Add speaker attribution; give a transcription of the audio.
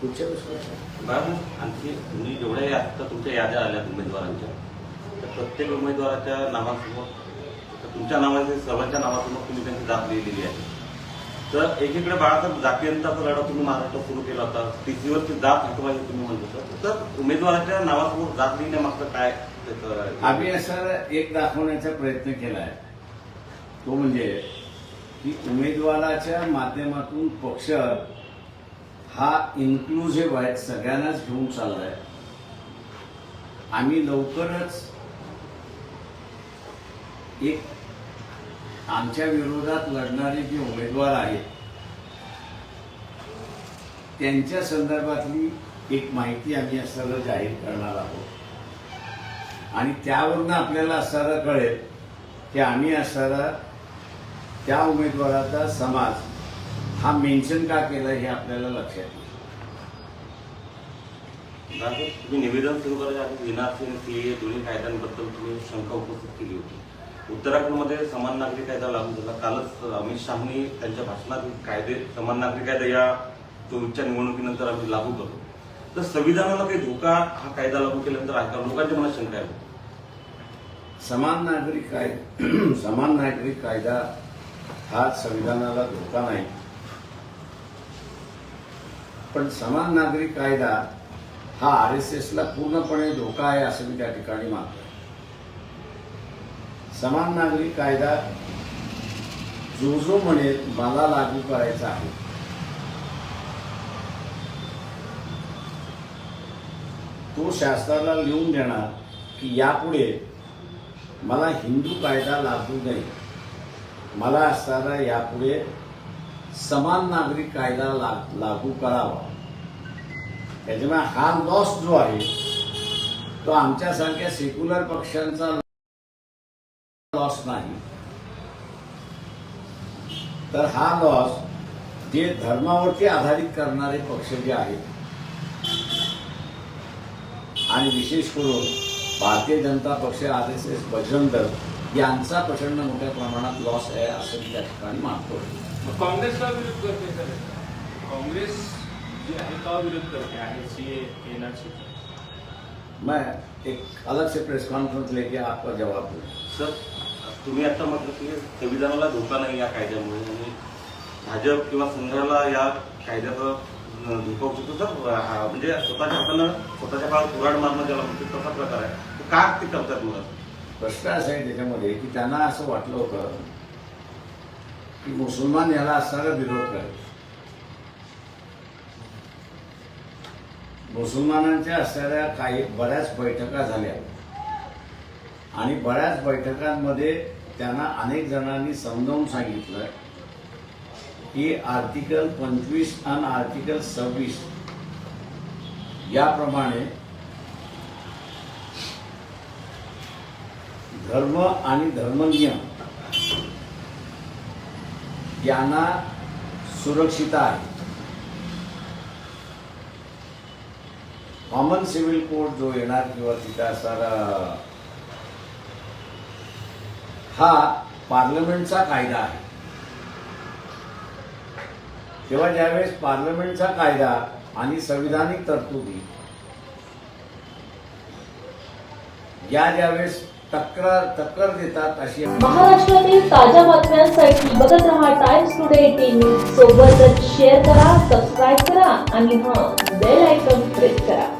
Speaker 1: पुढच्या वेळेस
Speaker 2: मॅम आणखी तुम्ही जेवढ्या आता तुमच्या याद्या आल्या उमेदवारांच्या. त्या प्रत्येक उमेदवाराच्या नावासमोर तर तुमच्या नावाचे सर्वांच्या नावासमोर तुम्ही त्यांची जात लिहिलेली आहे. तर एकीकडे बाळासाहेब जातीयंताचा लढा तुम्ही महाराष्ट्रात सुरू केला होता. टीसीवरची जात हटवायची तुम्ही म्हणत होता. तर उमेदवाराच्या नावासमोर जात लिहिण्यामागचं काय त्याचं-
Speaker 1: आम्ही असं एक दाखवण्याचा प्रयत्न केला आहे. तो म्हणजे की उमेदवाराच्या माध्यमातून पक्ष हा इन्क्लुझिव्ह आहे सगळ्यांनाच घेऊन चाललाय. आम्ही लवकरच एक आमच्या विरोधात लढणारे जे उमेदवार आहेत त्यांच्या संदर्भातली एक माहिती आम्ही असं जाहीर करणार आहोत. आणि त्यावरून आपल्याला असं कळेल की आम्ही असं त्या उमेदवाराचा समाज हा मेन्शन का केला हे आपल्याला लक्षात येईल.
Speaker 2: तुम्ही निवेदन सुरू करायच्या आधी एनआरसी आणि सीए दोन्ही कायद्यांबद्दल तुम्ही शंका उपस्थित केली होती. उत्तराखंडमध्ये समान नागरिक कायदा लागू झाला. कालच अमित शहानी त्यांच्या भाषणात कायदे समान नागरिक कायदा या चोवीसच्या निवडणुकीनंतर आम्ही लागू करतो तर संविधानाला काही धोका हा कायदा लागू केल्यानंतर आहे का लोकांच्या मनात शंका आहे.
Speaker 1: समान नागरिक कायदा समान नागरिक कायदा हा संविधानाला धोका नाही. पण समान नागरिक कायदा हा आर एस एसला पूर्णपणे धोका आहे असं मी त्या ठिकाणी मानतो समान नागरी कायदा जो जो म्हणेल मला लागू करायचा आहे तो शास्त्राला लिहून देणार की यापुढे मला हिंदू कायदा लागू नाही मला असताना यापुढे समान नागरिक कायदा लागू करावा. त्याच्यामुळे हा लॉस जो आहे तो आमच्यासारख्या सेक्युलर पक्षांचा लॉस नाही. तर हा लॉस जे धर्मावरती आधारित करणारे पक्ष जे आहेत आणि विशेष करून भारतीय जनता पक्ष R S S Bajrang Dal यांचा प्रचंड मोठ्या प्रमाणात लॉस आहे असं मी त्या ठिकाणी मानतो.
Speaker 3: मग काँग्रेसला विरोध करते सर? काँग्रेस जी आहे का विरोध करते? आहे सी एनआरसी
Speaker 1: मैं एक अलग से प्रेस कॉन्फ्रेंस लेके आपका जवाब दूँ।
Speaker 2: सर तुम्ही आता म्हटलं की संविधानाला धोका नाही या कायद्यामुळे आणि भाजप किंवा संघाला या कायद्याचा धोका सर हा, म्हणजे स्वतःच्या हातानं स्वतःच्या काळात कुराड मारणं ज्याला म्हणते तसा प्रकार आहे. तर का ते करतात मुलं
Speaker 1: प्रश्न असा आहे त्याच्यामध्ये की त्यांना असं वाटलं होतं की मुसलमान याला असणारा विरोध करेल मुसलमानांच्या असणाऱ्या काही बऱ्याच बैठका झाल्या. आणि बऱ्याच बैठकांमध्ये त्यांना अनेक जणांनी समजावून सांगितलं की आर्टिकल पंचवीस आणि आर्टिकल सव्वीस याप्रमाणे धर्म आणि धर्मनियम यांना सुरक्षित आहे. कॉमन सिव्हिल कोड जो येणार किंवा तिथे असणारा हा पार्लमेंटचा कायदा आहे. तेव्हा ज्यावेळेस पार्लमेंटचा कायदा आणि संविधानिक तरतुदी या ज्यावेळेस तक्रार तक्रार देतात अशी
Speaker 4: महाराष्ट्रातील ताज्या बातम्यांसाठी बघत रहा टाइम्स टुडे टीव्ही सोबतच शेअर करा सबस्क्राईब करा आणि हा बेल आयकॉन प्रेस करा.